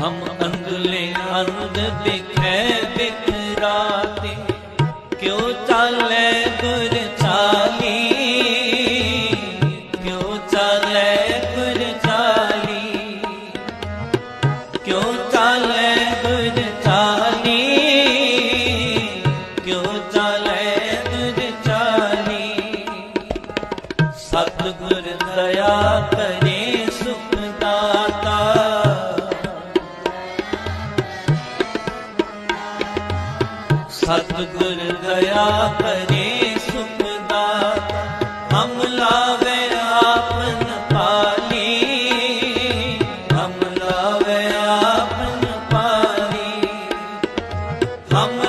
ਹਮ ਅੰਧਲੇ ਅੰਧ ਦਿਖੈ ਬਿਕਰਾਤੇ ਕਿਉ ਚਾਲੇ ਗੁਰ ਚਾਲੀ ਕਿਉ ਚਾਲੇ ਗੁਰ ਚਾਲੀ ਕਿਉ ਚਾਲੇ ਗੁਰ ਚਾਲੀ ਕਿਉ ਚਾਲੇ ਗੁਰ ਚਾਲੀ ਸਤਿਗੁਰ ਦਇਆ ਕਰੇ ਸਤਗੁਰ ਦਇਆ ਕਰੇ ਸੁਖ ਦਾਤਾ ਹਮ ਲਾਵੇ ਆਪਨ ਪਾਲੀ ਹਮ ਲਾਵੇ ਆਪਨ ਪਾਲੀ ਹਮ